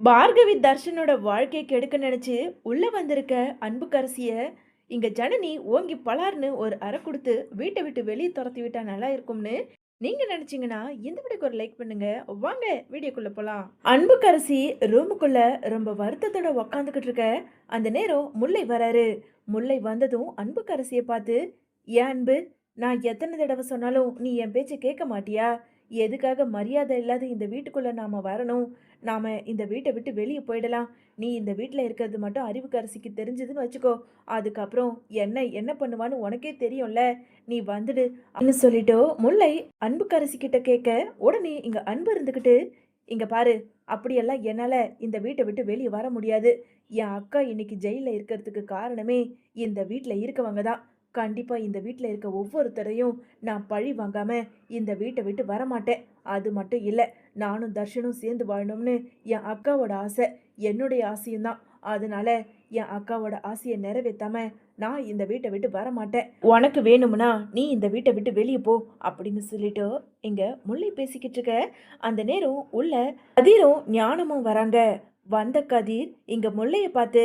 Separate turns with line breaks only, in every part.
பார்கவி தர்ஷனோட வாழ்க்கையை கெடுக்க நினச்சி உள்ளே வந்திருக்க அன்புக்கரசியை இங்கே ஜனனி ஓங்கி பலார்னு ஒரு அறை கொடுத்து வீட்டை விட்டு வெளியே துரத்தி விட்டா நல்லா இருக்கும்னு நீங்கள் நினச்சிங்கன்னா இந்த வீடியோக்கு ஒரு லைக் பண்ணுங்க. வாங்க வீடியோக்குள்ளே போகலாம் அன்புக்கரசி ரூமுக்குள்ளே ரொம்ப வருத்தத்தோட உக்காந்துக்கிட்டு இருக்க அந்த நேரம் முல்லை வராரு. முல்லை வந்ததும் அன்புக்கரசியை பார்த்து ஏன் அன்பு நான் எத்தனை தடவை சொன்னாலும் நீ என் பேச்சை கேட்க மாட்டியா? எதுக்காக மரியாதை இல்லாத இந்த வீட்டுக்குள்ளே நாம் வரணும்? நாம் இந்த வீட்டை விட்டு வெளியே போயிடலாம். நீ இந்த வீட்டில் இருக்கிறது மட்டும் அறிவுக்கரசிக்கு தெரிஞ்சதுன்னு வச்சுக்கோ. அதுக்கப்புறம் என்ன என்ன பண்ணுவான்னு உனக்கே தெரியும்ல. நீ வந்துடு அப்படின்னு சொல்லிட்டு முல்லை அன்புக்கரசி கிட்ட கேட்க உடனே இங்கே அன்பு இருந்துக்கிட்டு இங்கே பாரு அப்படியெல்லாம் என்னால் இந்த வீட்டை விட்டு வெளியே வர முடியாது. என் அக்கா இன்னைக்கு ஜெயிலில் இருக்கிறதுக்கு காரணமே இந்த வீட்டில் இருக்கவங்க தான். கண்டிப்பாக இந்த வீட்டில் இருக்க ஒவ்வொருத்தரையும் நான் பழி வாங்காமல் இந்த வீட்டை விட்டு வரமாட்டேன். அது மட்டும் இல்லை நானும் தர்ஷனும் சேர்ந்து வாழணும்னு என் அக்காவோட ஆசை என்னுடைய ஆசையும் தான். அதனால என் அக்காவோட ஆசையை நிறைவேற்றாமல் நான் இந்த வீட்டை விட்டு வரமாட்டேன். உனக்கு வேணும்னா நீ இந்த வீட்டை விட்டு வெளியே போ அப்படின்னு சொல்லிட்டு இங்க முல்லை பேசிக்கிட்டு இருக்க. அந்த நேரம் உள்ள கதிரும் ஞானமும் வராங்க. வந்த கதிர் இங்க முல்லையை பார்த்து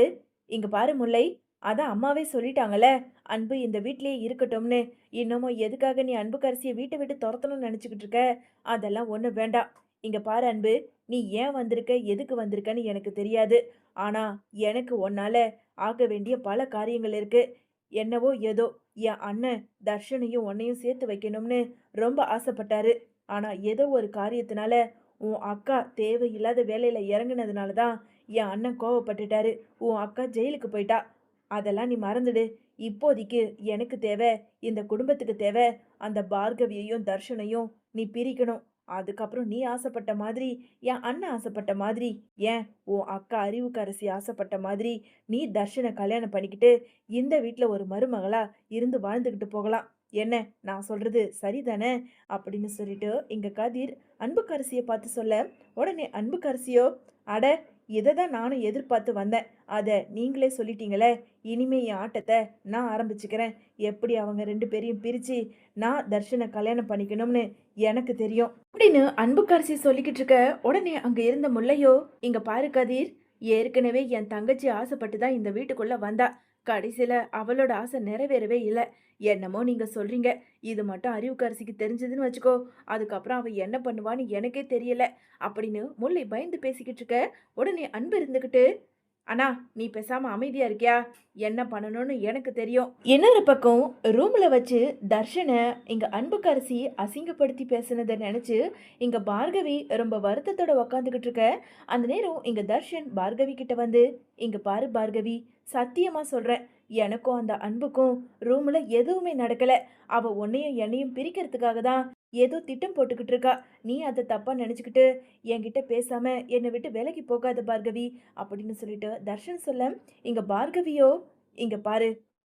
இங்க பாரு முல்லை அதான் அம்மாவே சொல்லிட்டாங்கல்ல? அன்பு இந்த வீட்லயே இருக்கட்டும்னு. இன்னமும் எதுக்காக நீ அன்புக்கரசியை வீட்டை விட்டு துரத்தணும்னு நினச்சிக்கிட்டு இருக்க? அதெல்லாம் ஒன்றும் வேண்டாம். இங்கே பாரு அன்பு நீ ஏன் வந்திருக்க? எதுக்கு வந்திருக்கன்னு எனக்கு தெரியாது. ஆனால் எனக்கு உன்னால் ஆக வேண்டிய பல காரியங்கள் இருக்கு. என்னவோ ஏதோ என் அண்ணன் தர்ஷனையும் உன்னையும் சேர்த்து வைக்கணும்னு ரொம்ப ஆசைப்பட்டாரு. ஆனால் ஏதோ ஒரு காரியத்தினால உன் அக்கா தேவையில்லாத வேலையில் இறங்குனதுனால தான் என் அண்ணன் கோவப்பட்டுட்டாரு. உன் அக்கா ஜெயிலுக்கு போயிட்டா. அதெல்லாம் நீ மறந்துடு. இப்போதைக்கு எனக்கு தேவை இந்த குடும்பத்துக்கு தேவை அந்த பார்கவியையும் தர்ஷனையும் நீ பிரிக்கணும். அதுக்கப்புறம் நீ ஆசைப்பட்ட மாதிரி என் அண்ணன் ஆசைப்பட்ட மாதிரி ஏன் உன் அக்கா அறிவுக்கரசி ஆசைப்பட்ட மாதிரி நீ தர்ஷனை கல்யாணம் பண்ணிக்கிட்டு இந்த வீட்டில் ஒரு மருமகளாக இருந்து வாழ்ந்துக்கிட்டு போகலாம். என்ன நான் சொல்றது சரிதானே? அப்படின்னு சொல்லிட்டு இங்க கதிர் அன்புக்கரசியை பார்த்து சொல்ல உடனே அன்புக்கரசியோ அட இதை தான் நானும் எதிர்பார்த்து வந்தேன். அதை நீங்களே சொல்லிட்டீங்களே இனிமே என் ஆட்டத்தை நான் ஆரம்பிச்சுக்கிறேன். எப்படி அவங்க ரெண்டு பேரையும் பிரித்து நான் தர்ஷனை கல்யாணம் பண்ணிக்கணும்னு எனக்கு தெரியும். அப்படின்னு அன்புக்கரசி சொல்லிக்கிட்டு இருக்க உடனே அங்கே இருந்த முல்லையோ இங்கே பாரு கதிர் ஏற்கனவே என் தங்கச்சி ஆசைப்பட்டு தான் இந்த வீட்டுக்குள்ளே வந்தா. கடைசியில் அவளோட ஆசை நிறைவேறவே இல்லை. என்னமோ நீங்கள் சொல்கிறீங்க இது மட்டும் அறிவுக்கரசிக்கு தெரிஞ்சதுன்னு வச்சுக்கோ. அதுக்கப்புறம் அவள் என்ன பண்ணுவான்னு எனக்கே தெரியல. அப்படின்னு முல்லை பயந்து பேசிக்கிட்டு இருக்க. உடனே அன்பு இருந்துக்கிட்டு அண்ணா நீ பேசாமல் அமைதியாக இருக்கியா? என்ன பண்ணணும்னு எனக்கு தெரியும். இன்னொரு பக்கம் ரூமில் வச்சு தர்ஷனை இங்கே அன்புக்கரசி அசிங்கப்படுத்தி பேசுனதை நினச்சி இங்கே பார்கவி ரொம்ப வருத்தத்தோட உக்காந்துக்கிட்டு இருக்க. அந்த நேரம் இங்கே தர்ஷன் பார்கவி கிட்ட வந்து இங்கே பாரு பார்கவி சத்தியமாக சொல்கிறேன் எனக்கும் அந்த அன்புக்கும் ரூமில் எதுவுமே நடக்கலை. அவள் உன்னையும் என்னையும் பிரிக்கிறதுக்காக தான் ஏதோ திட்டம் போட்டுக்கிட்டு இருக்கா. நீ அதை தப்பாக நினச்சிக்கிட்டு என்கிட்ட பேசாமல் என்னை விட்டு விலகி போகாத பார்கவி அப்படின்னு சொல்லிட்டு தர்ஷன் சொல்ல இங்கே பார்கவியோ இங்கே பாரு.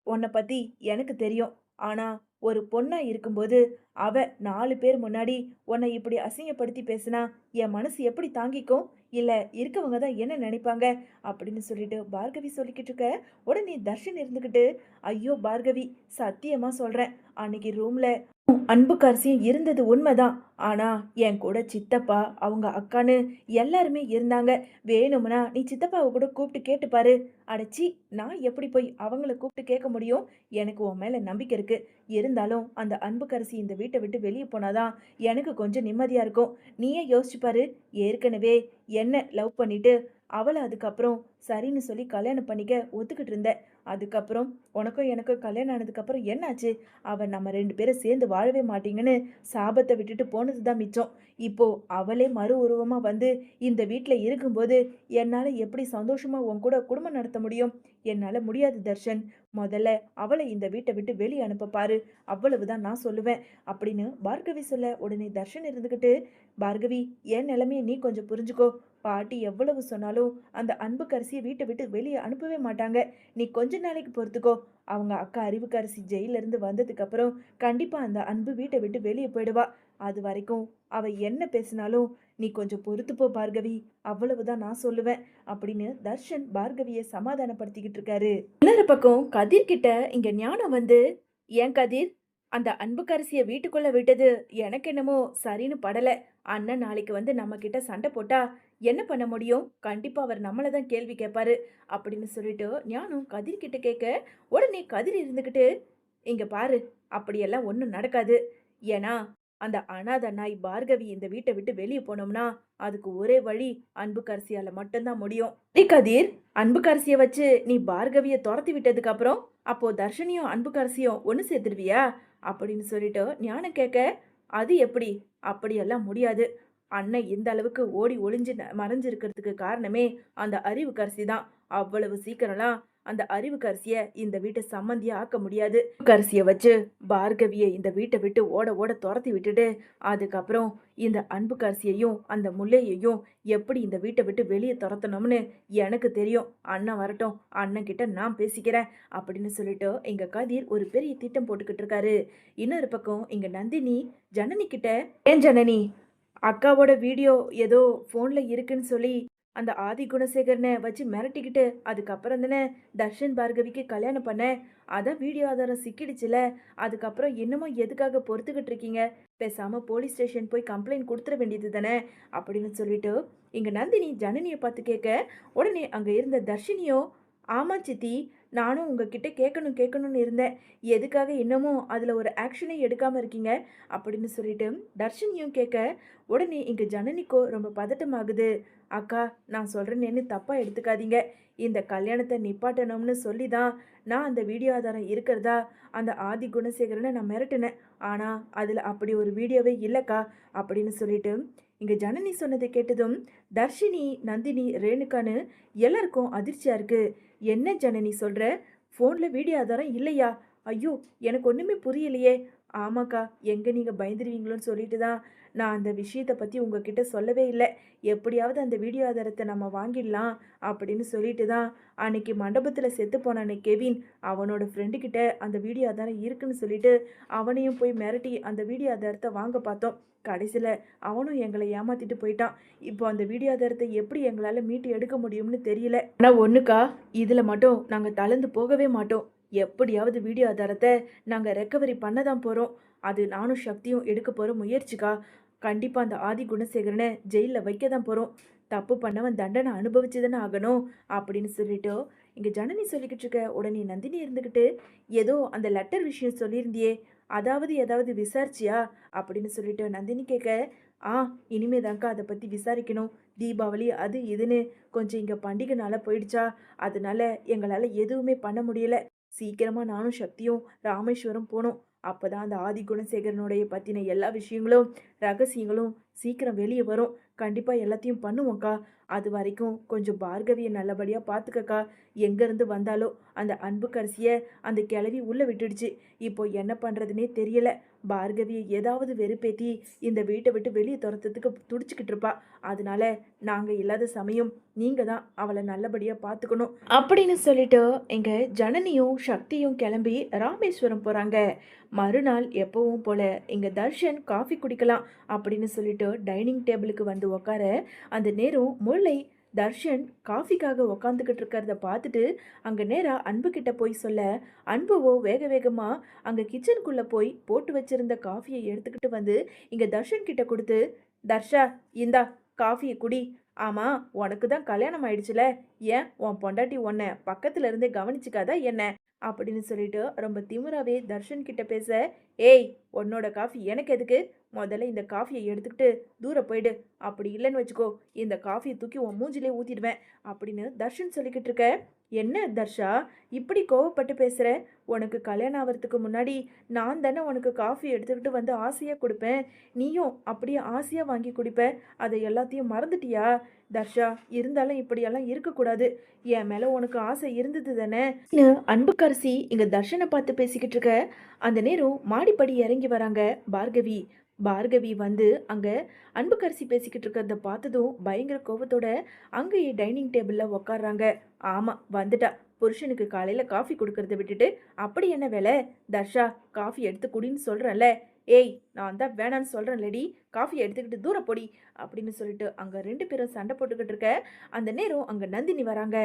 உன்னை பற்றி எனக்கு தெரியும். ஆனால் ஒரு பொண்ணா இருக்கும்போது அவ நாலு பேர் முன்னாடி உன்னை இப்படி அசிங்கப்படுத்தி பேசினா என் மனசு எப்படி தாங்கிக்கும்? இல்லை இருக்கவங்க தான் என்ன நினைப்பாங்க? அப்படின்னு சொல்லிட்டு பார்கவி சொல்லிக்கிட்டு இருக்க. உடனே தர்ஷன் இருந்துக்கிட்டு ஐயோ பார்கவி சத்தியமாக சொல்கிறேன் அன்னைக்கு ரூமில் அன்புக்கரசியும் இருந்தது உண்மைதான். ஆனால் என் கூட சித்தப்பா அவங்க அக்கான்னு எல்லாருமே இருந்தாங்க. வேணும்னா நீ சித்தப்பாவை கூட கூப்பிட்டு கேட்டுப்பாரு அடைச்சி நான் எப்படி போய் அவங்கள கூப்பிட்டு கேட்க முடியும்? எனக்கு உன் மேலே நம்பிக்கை இருக்குது இருந்தாலும் அந்த அன்புக்கரசி இந்த வீட்டை விட்டு வெளியே போனாதான் எனக்கு கொஞ்சம் நிம்மதியாக இருக்கும். நீயே யோசிச்சுப்பாரு ஏற்கனவே என்ன லவ் பண்ணிவிட்டு அவளை அதுக்கப்புறம் சரின்னு சொல்லி கல்யாணம் பண்ணிக்க ஒத்துக்கிட்டு இருந்தேன் அதுக்கப்புறம் உனக்கும் எனக்கும் கல்யாணம் ஆனதுக்கப்புறம் என்னாச்சு? அவன் நம்ம ரெண்டு பேரும் சேர்ந்து வாழவே மாட்டீங்கன்னு சாபத்தை விட்டுட்டு போனது தான் மிச்சம். இப்போ அவளே மறு உருவமாக வந்து இந்த வீட்டில் இருக்கும்போது என்னால் எப்படி சந்தோஷமாக உன் கூட குடும்பம் நடத்த முடியும்? என்னால் முடியாது தர்ஷன். முதல்ல அவளை இந்த வீட்டை விட்டு வெளியே அனுப்ப பாரு. அவ்வளவுதான் நான் சொல்லுவேன். அப்படின்னு பார்கவி சொல்ல உடனே தர்ஷன் இருந்துக்கிட்டு பார்கவி என் நிலைமையை நீ கொஞ்சம் புரிஞ்சுக்கோ. பாட்டி எவ்வளவு சொன்னாலும் அந்த அன்புக்கரசியை வீட்டை விட்டு வெளியே அனுப்பவே மாட்டாங்க. நீ கொஞ்ச நாளைக்கு பொறுத்துக்கோ. அவங்க அக்கா அறிவுக்கரசி ஜெயிலிருந்து இருந்து கண்டிப்பாக அந்த அன்பு வீட்டை விட்டு வெளியே போயிடுவா. அது வரைக்கும் அவ என்ன பேசினாலும் நீ கொஞ்சம் பொறுத்துப்போ பார்கவி. அவ்வளவுதான் நான் சொல்லுவேன். அப்படின்னு தர்ஷன் பார்கவியை சமாதானப்படுத்திக்கிட்டு இருக்காரு. இன்னொரு பக்கம் கதிர்கிட்ட இங்கே ஞானம் வந்து ஏன் கதிர்? அந்த அன்புக்கரசியை வீட்டுக்குள்ள விட்டது. எனக்கு என்னமோ சரின்னு படல. அண்ணன் நாளைக்கு வந்து நம்ம கிட்ட சண்டை போட்டா என்ன பண்ண முடியும்? கண்டிப்பா அவர் நம்மளை தான் கேள்வி கேட்பாரு அப்படின்னு சொல்லிட்டு ஞானும் கதிர் கிட்ட கேட்க உடனே கதிர் இருந்துக்கிட்டு இங்க பாரு அப்படியெல்லாம் ஒன்றும் நடக்காது. ஏன்னா அந்த அனாத நாய் பார்கவி இந்த வீட்டை விட்டு வெளியே போனோம்னா அதுக்கு ஒரே வழி அன்புக்கரசியால மட்டும்தான் முடியும். டேய் கதிர் அன்புக்கரசியை வச்சு நீ பார்கவியை துரத்தி விட்டதுக்கு அப்புறம் அப்போ தர்ஷனியும் அன்புக்கரசியும் ஒன்று சேர்த்துடுவியா அப்படின்னு சொல்லிட்டு ஞானம் கேட்க அது எப்படி? அப்படியெல்லாம் முடியாது. அண்ணன் இந்த அளவுக்கு ஓடி ஒளிஞ்சு ந- மறைஞ்சிருக்கிறதுக்கு காரணமே அந்த அறிவுக்கரசி தான் அவ்வளவு சீக்கிரம்லாம் அந்த அறிவுக்கரசியை இந்த வீட்டை சம்மந்தியா ஆக்க முடியாது. கரிசியை வச்சு பார்கவியை இந்த வீட்டை விட்டு ஓட ஓட துரத்தி விட்டுட்டு அதுக்கப்புறம் இந்த அன்புக்கரசியையும் அந்த முல்லையையும் எப்படி இந்த வீட்டை விட்டு வெளியே துரத்தணும்னு எனக்கு தெரியும். அண்ணன் வரட்டும் அண்ணன் கிட்ட நான் பேசிக்கிறேன் அப்படின்னு சொல்லிட்டு எங்க கதிர் ஒரு பெரிய திட்டம் போட்டுக்கிட்டு இருக்காரு. இன்னொரு பக்கம் இங்க நந்தினி ஜனனி கிட்ட ஏன் ஜனனி? அக்காவோட வீடியோ ஏதோ ஃபோனில் இருக்குன்னு சொல்லி அந்த ஆதி குணசேகரனை வச்சு மிரட்டிக்கிட்டு அதுக்கப்புறம் தானே தர்ஷன் பார்கவிக்கு கல்யாணம் பண்ணேன் அதான் வீடியோ ஆதாரம் சிக்கிடுச்சுல அதுக்கப்புறம் என்னமோ எதுக்காக பொறுத்துக்கிட்டு இருக்கீங்க? பேசாமல் போலீஸ் ஸ்டேஷன் போய் கம்ப்ளைண்ட் கொடுத்துட வேண்டியது தானே? அப்படின்னு சொல்லிட்டு இங்கே நந்தினி ஜனனியை பார்த்து கேட்க உடனே அங்கே இருந்த தர்ஷினியோ? ஆமா சித்தி நானும் உங்ககிட்ட கேட்கணும் கேட்கணும்னு இருந்தேன். எதுக்காக இன்னமும் அதில் ஒரு ஆக்ஷனே எடுக்காமல் இருக்கீங்க? அப்படின்னு சொல்லிட்டு தர்ஷினியும் கேட்க உடனே இங்கே ஜனனிக்கோ ரொம்ப பதட்டமாகுது. அக்கா நான் சொல்கிறேன்னு தப்பாக எடுத்துக்காதீங்க. இந்த கல்யாணத்தை நிப்பாட்டணும்னு சொல்லி தான் நான் அந்த வீடியோ ஆதாரம் இருக்கிறதா? அந்த ஆதி குணசேகரனை நான் மிரட்டினேன். ஆனால் அதில் அப்படி ஒரு வீடியோவே இல்லைக்கா அப்படின்னு சொல்லிட்டு. இங்கே ஜனனி சொன்னதை கேட்டதும் தர்ஷினி நந்தினி ரேணுகான்னு எல்லாருக்கும் அதிர்ச்சியாக இருக்குது என்ன ஜனனி சொல்கிற ஃபோனில் வீடியோ ஆதாரம் இல்லையா? ஐயோ எனக்கு ஒன்றுமே புரியலையே. ஆமாக்கா எங்கே நீங்கள் பயந்துருவீங்களோன்னு சொல்லிட்டு தான் நான் அந்த விஷயத்தை பற்றி உங்ககிட்ட சொல்லவே இல்லை. எப்படியாவது அந்த வீடியோ ஆதாரத்தை நம்ம வாங்கிடலாம் அப்படின்னு சொல்லிட்டு தான் அன்னைக்கு மண்டபத்தில் செத்து போனானே கெவின் அவனோட ஃப்ரெண்டுக்கிட்ட அந்த வீடியோ ஆதாரம் இருக்குன்னு சொல்லிட்டு அவனையும் போய் மிரட்டி அந்த வீடியோ ஆதாரத்தை வாங்க பார்த்தோம். கடைசியில் அவனும் எங்களை ஏமாத்திட்டு போயிட்டான். இப்போ அந்த வீடியோ ஆதாரத்தை எப்படி எங்களால் மீட்டு எடுக்க முடியும்னு தெரியல. ஆனால் ஒன்றுக்கா இதில் மட்டும் நாங்கள் தளர்ந்து போகவே மாட்டோம். எப்படியாவது வீடியோ ஆதாரத்தை நாங்கள் ரெக்கவரி பண்ண தான் போகிறோம் அது நானும் சக்தியும் எடுக்க போகிற முயற்சிக்கா? கண்டிப்பாக அந்த ஆதி குணசேகரனை ஜெயிலில் வைக்க தான் போகிறோம் தப்பு பண்ணவன் தண்டனை அனுபவிச்சு தானே ஆகணும் அப்படின்னு சொல்லிட்டு இங்கே ஜனனி சொல்லிக்கிட்டு இருக்க உடனே நந்தினி இருந்துக்கிட்டு ஏதோ அந்த லெட்டர் விஷயம் சொல்லியிருந்தியே அதாவது ஏதாவது விசாரிச்சியா? அப்படின்னு சொல்லிட்டு நந்தினி கேட்க ஆ இனிமே தான்க்கா அதை பற்றி விசாரிக்கணும். தீபாவளி அது இதுன்னு கொஞ்சம் இங்கே பண்டிகை நாளாக போயிடுச்சா அதனால எங்களால் எதுவுமே பண்ண முடியல. சீக்கிரமாக நானும் சக்தியும் ராமேஸ்வரம் போனோம் அப்போ தான் அந்த ஆதி குணசேகரனுடைய பற்றின எல்லா விஷயங்களும் ரகசியங்களும் சீக்கிரம் வெளியே வரும். கண்டிப்பாக எல்லாத்தையும் பண்ணுவோம்க்கா. அது வரைக்கும் கொஞ்சம் பார்கவியை நல்லபடியாக பார்த்துக்கக்கா. எங்கேருந்து வந்தாலோ அந்த அன்பு கரிசியை அந்த கிளவி உள்ளே விட்டுடுச்சு. இப்போ என்ன பண்ணுறதுனே தெரியலை. பார்கவியை ஏதாவது வெறுப்பேத்தி இந்த வீட்டை விட்டு வெளியே துரத்துறதுக்கு துடிச்சுக்கிட்டு இருப்பா. அதனால நாங்கள் இல்லாத சமயம் நீங்கள் தான் அவளை நல்லபடியாக பார்த்துக்கணும் அப்படின்னு சொல்லிட்டு எங்கள் ஜனனியும் சக்தியும் கிளம்பி ராமேஸ்வரம் போகிறாங்க மறுநாள் எப்பவும் போல இங்கே தர்ஷன் காஃபி குடிக்கலாம் அப்படின்னு சொல்லிட்டு டைனிங் டேபிளுக்கு வந்து உக்கார அந்த நேரம் முல்லை தர்ஷன் காஃபிக்காக உக்காந்துக்கிட்டு இருக்கிறத பார்த்துட்டு அங்கே நேராக அன்புக்கிட்ட போய் சொல்ல அன்புவோ வேக வேகமாக அங்கே கிச்சனுக்குள்ளே போய் போட்டு வச்சிருந்த காஃபியை எடுத்துக்கிட்டு வந்து இங்கே தர்ஷன் கிட்ட கொடுத்து தர்ஷா இந்தா காஃபியை குடி. ஆமாம் உனக்கு தான் கல்யாணம் ஆயிடுச்சுல. ஏன் உன் பொண்டாட்டி உன்னை பக்கத்துல இருந்தே கவனிச்சிக்காதா என்ன? அப்படின்னு சொல்லிட்டு ரொம்ப திமிராவே தர்ஷன் கிட்ட பேச ஏய் உன்னோட காஃபி எனக்கு எதுக்கு? முதல்ல இந்த காஃபியை எடுத்துக்கிட்டு தூர போயிடு. அப்படி இல்லைன்னு வச்சுக்கோ இந்த காஃபியை தூக்கி உன் மூஞ்சிலே ஊற்றிடுவேன் அப்படின்னு தர்ஷன் சொல்லிக்கிட்டு இருக்க. என்ன தர்ஷா இப்படி கோவப்பட்டு பேசுகிற உனக்கு கல்யாணம் ஆகிறதுக்கு முன்னாடி நான் தானே உனக்கு காஃபி எடுத்துக்கிட்டு வந்து ஆசையாக கொடுப்பேன். நீயும் அப்படியே ஆசையாக வாங்கி குடிப்ப. அதை எல்லாத்தையும் மறந்துட்டியா? தர்ஷா இருந்தாலும் இப்படியெல்லாம் இருக்கக்கூடாது. என் மேலே உனக்கு ஆசை இருந்தது தானே? அன்புக்கரசி இங்கே தர்ஷனை பார்த்து பேசிக்கிட்டு இருக்க. அந்த நேரம் மாடிப்படி இறங்கி வராங்க பார்கவி. பார்கவி வந்து அங்கே அன்புக்கரசி பேசிக்கிட்டு இருக்கிறத பார்த்ததும் பயங்கர கோபத்தோட அங்கேயே டைனிங் டேபிளில் உக்காடுறாங்க ஆமாம் வந்துட்டா. புருஷனுக்கு காலையில் காஃபி கொடுக்கறத விட்டுட்டு அப்படி என்ன வேலை? தர்ஷா காஃபி எடுத்து குடின்னு சொல்கிறேன்ல ஏய் நான் தான் வேணான்னு சொல்கிறேன் லேடி காஃபி எடுத்துக்கிட்டு தூர பொடி அப்படின்னு சொல்லிட்டு அங்கே ரெண்டு பேரும் சண்டை போட்டுக்கிட்டு இருக்க அந்த நேரம் அங்கே நந்தினி வராங்க.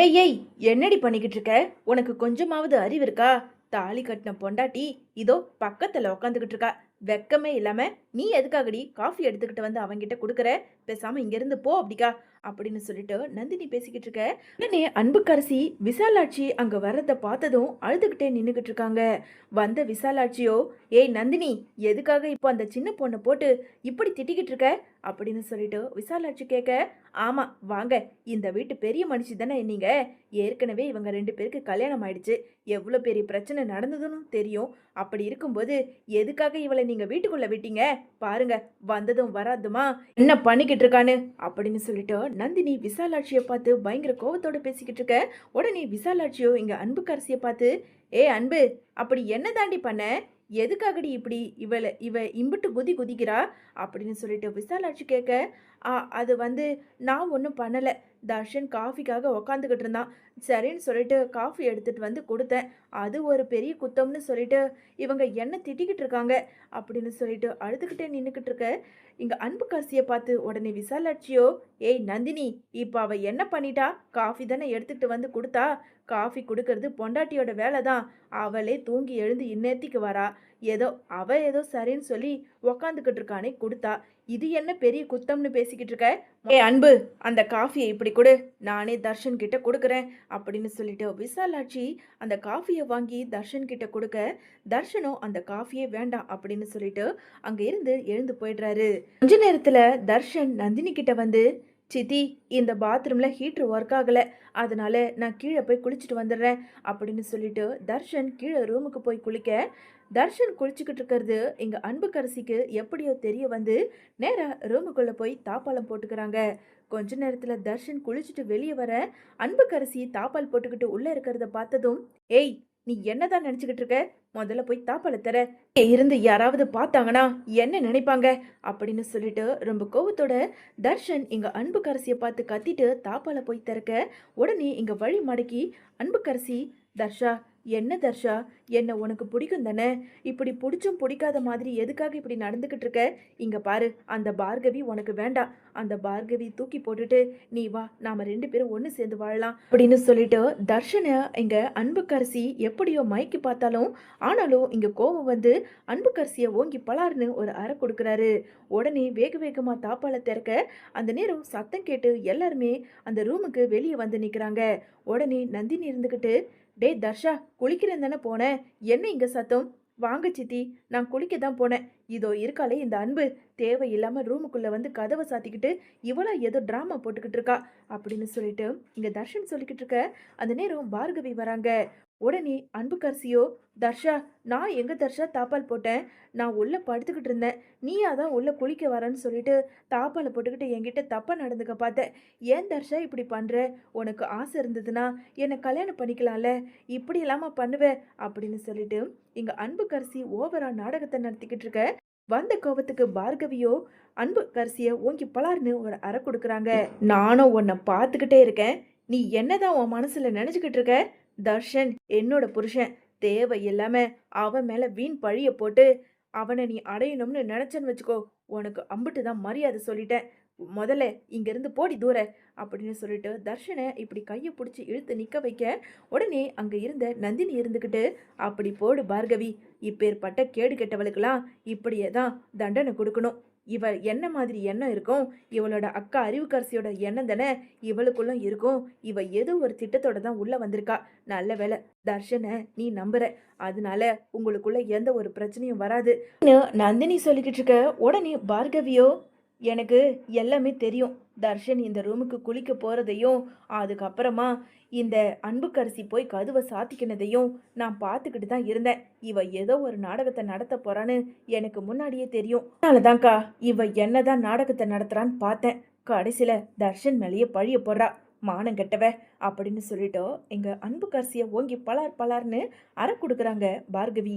ஏய் ஏய் என்னடி பண்ணிக்கிட்டு இருக்க? உனக்கு கொஞ்சமாவது அறிவு இருக்கா? தாலி கட்டின பொண்டாட்டி இதோ பக்கத்தில் உக்காந்துக்கிட்டு இருக்கா வெக்கமே இல்லாம நீ எதுக்காகடி காஃபி எடுத்துக்கிட்டு வந்து அவங்கிட்ட கொடுக்குற? பேசாம இங்கிருந்து போ அப்படிக்கா அப்படின்னு சொல்லிட்டு நந்தினி பேசிக்கிட்டு இருக்க. உடனே அன்புக்கரசி விசாலாட்சி அங்க வர்றதை பார்த்ததும் அழுதுகிட்டே நின்றுக்கிட்டு இருக்காங்க. வந்த விசாலாட்சியோ ஏய் நந்தினி எதுக்காக இப்போ அந்த சின்ன பொண்ணை போட்டு இப்படி திட்டிக்கிட்டு இருக்க? அப்படின்னு சொல்லிட்டு விசாலாட்சி கேட்க ஆமாம் வாங்க. இந்த வீட்டு பெரிய மனுஷி தானே நீங்கள் ஏற்கனவே இவங்க ரெண்டு பேருக்கு கல்யாணம் ஆயிடுச்சு. எவ்வளோ பெரிய பிரச்சனை நடந்ததுன்னு தெரியும். அப்படி இருக்கும்போது எதுக்காக இவளை நீங்கள் வீட்டுக்குள்ளே விட்டீங்க? பாருங்க வந்ததும் வராதுமா? என்ன பண்ணிக்கிட்டு இருக்கான்னு? அப்படின்னு சொல்லிட்டு நந்தினி விசாலாட்சியை பார்த்து பயங்கர கோபத்தோடு பேசிக்கிட்டு இருக்க. உடனே விசாலாட்சியோ இங்கே அன்புக்கரசியை பார்த்து ஏ அன்பு அப்படி என்ன தாண்டி பண்ண? எதுக்காகடி இப்படி? இவளை இவ இம்புட்டு குதி குதிக்கிறா? அப்படின்னு சொல்லிட்டு விசாலாட்சி கேட்க அது வந்து நான் ஒன்றும் பண்ணலை. தர்ஷன் காஃபிக்காக உக்காந்துக்கிட்டு இருந்தான். சரின்னு சொல்லிட்டு காஃபி எடுத்துகிட்டு வந்து கொடுத்தேன். அது ஒரு பெரிய குத்தம்னு சொல்லிட்டு இவங்க என்ன திட்டிக்கிட்டு இருக்காங்க? அப்படின்னு சொல்லிட்டு அழுதுகிட்டே நின்றுக்கிட்டு இருக்க இங்கே அன்பு காசியை பார்த்து உடனே விசாலாட்சியோ ஏய் நந்தினி இப்போ அவள் என்ன பண்ணிட்டா? காஃபி தானே எடுத்துக்கிட்டு வந்து கொடுத்தா? காஃபி கொடுக்கறது பொண்டாட்டியோட வேலை தான். அவளே தூங்கி எழுந்து இன்னேத்திக்கு வரா. ஏதோ அவள் ஏதோ சரின்னு சொல்லி உக்காந்துக்கிட்டு இருக்கானே கொடுத்தா. இது என்ன பெரிய குத்தம்னு பேசிக்கிட்டு இருக்க? ஏ அன்பு அந்த காஃபியை இப்படி கொடு. நானே தர்ஷன் கிட்ட கொடுக்குறேன் அப்படின்னு சொல்லிட்டு விசாலாட்சி அந்த காஃபியை வாங்கி தர்ஷன் கிட்ட கொடுக்க தர்ஷனும் அந்த காஃபியே வேண்டாம் அப்படின்னு சொல்லிட்டு அங்கே இருந்து எழுந்து போயிடுறாரு. கொஞ்ச நேரத்தில் தர்ஷன் நந்தினி கிட்ட வந்து சித்தி இந்த பாத்ரூமில் ஹீட்ரு ஒர்க் ஆகலை. அதனால நான் கீழே போய் குளிச்சுட்டு வந்துடுறேன் அப்படின்னு சொல்லிட்டு தர்ஷன் கீழே ரூமுக்கு போய் குளிக்க தர்ஷன் குளிச்சுக்கிட்டு இருக்கிறது. எங்கள் அன்புக்கரசிக்கு எப்படியோ தெரிய வந்து நேராக ரூமுக்குள்ளே போய் தாப்பாலம் போட்டுக்கிறாங்க. கொஞ்ச நேரத்தில் தர்ஷன் குளிச்சுட்டு வெளியே வர அன்புக்கரசி தாப்பால் போட்டுக்கிட்டு உள்ளே இருக்கிறத பார்த்ததும் ஏய் நீ என்னதான் நினச்சிக்கிட்டு இருக்க? முதல்ல போய் தாப்பால தர. இருந்து யாராவது பார்த்தாங்கன்னா என்ன நினைப்பாங்க? அப்படின்னு சொல்லிட்டு ரொம்ப கோவத்தோட தர்ஷன் இங்க அன்புக்கரசியை பார்த்து கத்திட்டு தாப்பால போய் திறக்க உடனே இங்க வழி மடக்கி அன்புக்கரசி தர்ஷா என்ன தர்ஷா? என்ன உனக்கு பிடிக்கும் தானே? இப்படி பிடிச்சும் பிடிக்காத மாதிரி எதுக்காக இப்படி நடந்துக்கிட்டு இருக்க? இங்க பாரு அந்த பார்கவி உனக்கு வேண்டாம். அந்த பார்கவி தூக்கி போட்டுட்டு நீ வா நாம ரெண்டு பேரும் ஒன்று சேர்ந்து வாழலாம். அப்படின்னு சொல்லிட்டு தர்ஷனை இங்க அன்புக்கரசி எப்படியோ மயக்கி பார்த்தாலும் ஆனாலும் இங்க கோவம் வந்து அன்புக்கரசியை ஓங்கி பலாருன்னு ஒரு அறை கொடுக்குறாரு. உடனே வேக வேகமா தாப்பால திறக்க அந்த நேரம் சத்தம் கேட்டு எல்லாருமே அந்த ரூமுக்கு வெளியே வந்து நிக்கிறாங்க. உடனே நந்தினி இருந்துக்கிட்டு டேய் தர்ஷா குளிக்கிறேன் தானே போனேன். என்ன இங்கே சத்தம்? வாங்க சித்தி நான் குளிக்க தான் போனேன். இதோ இருக்காளே இந்த அன்பு. தேவையில்லாமல் ரூமுக்குள்ளே வந்து கதவை சாத்திக்கிட்டு இவ்வளோ ஏதோ ட்ராமா போட்டுக்கிட்டு இருக்கா. அப்படின்னு சொல்லிட்டு இங்கே தர்ஷன் சொல்லிக்கிட்டு இருக்க. அந்த நேரம் பார்கவி வராங்க. உடனே அன்புக்கரசியோ தர்ஷா நான் எங்கே தர்ஷா தாப்பால் போட்டேன். நான் உள்ள படுத்துக்கிட்டு இருந்தேன். நீயா தான் உள்ள குளிக்க வரேன்னு சொல்லிட்டு தாப்பாலை போட்டுக்கிட்டு என்கிட்ட தப்பாக நடந்துக்க பார்த்தேன். ஏன் தர்ஷா இப்படி பண்ணுற உனக்கு ஆசை இருந்ததுன்னா என்னை கல்யாணம் பண்ணிக்கலாம்ல. இப்படி இல்லாமல் பண்ணுவ அப்படின்னு சொல்லிட்டு இங்கே அன்புக்கரசி ஓவரா நாடகத்தை நடத்திக்கிட்டு இருக்க. வந்த கோபத்துக்கு பார்கவியோ அன்பு கரிசியை ஓங்கி பலார்னு ஒரு அறை கொடுக்குறாங்க. நானும் உன்னை பார்த்துக்கிட்டே இருக்கேன். நீ என்னதான் உன் மனசில் நினச்சிக்கிட்டு இருக்க? தர்ஷன் என்னோட புருஷன் தேவை இல்லாமல் அவன் மேல வீண் பழிய போட்டு அவனை நீ அடையணும்னு நினைச்சேன்னு வச்சுக்கோ உனக்கு அம்பிட்டு தான் மரியாதை சொல்லிட்டேன். முதல்ல இங்கேருந்து போடி தூர அப்படின்னு சொல்லிட்டு தர்ஷனை இப்படி கையை பிடிச்சி இழுத்து நிற்க வைக்க உடனே அங்கே இருந்த நந்தினி இருந்துக்கிட்டு அப்படி போடு பார்கவி இப்பேற்பட்ட கேடு கெட்டவளுக்கெல்லாம் இப்படியே தான் தண்டனை கொடுக்கணும். இவள் என்ன மாதிரி எண்ணம் இருக்கும்? இவளோட அக்கா அறிவுக்கரசியோட எண்ணம் தானே? இவளுக்குள்ள இருக்கும். இவ ஏதோ ஒரு திட்டத்தோட தான் உள்ள வந்திருக்கா. நல்ல வேலை தர்ஷனை நீ நம்புற. அதனால உங்களுக்குள்ள எந்த ஒரு பிரச்சனையும் வராது. நந்தினி சொல்லிக்கிட்டு இருக்க உடனே பார்கவியோ எனக்கு எல்லாமே தெரியும். தர்ஷன் இந்த ரூமுக்கு குளிக்க போகிறதையும் அதுக்கப்புறமா இந்த அன்புக்கரசி போய் கதுவை சாத்திக்கினதையும் நான் பார்த்துக்கிட்டு தான் இருந்தேன். இவ ஏதோ ஒரு நாடகத்தை நடத்த போகிறான்னு எனக்கு முன்னாடியே தெரியும். அதனாலதான்க்கா இவ என்னதான் நாடகத்தை நடத்துறான்னு பார்த்தேன். கடைசியில் தர்ஷன் மேலேயே பழிய போடுறா. மானம் கெட்டவ அப்படின்னு சொல்லிட்டோ எங்கள் அன்புக்கரசியை ஓங்கி பலார் பலார்னு அற கொடுக்குறாங்க பார்கவி.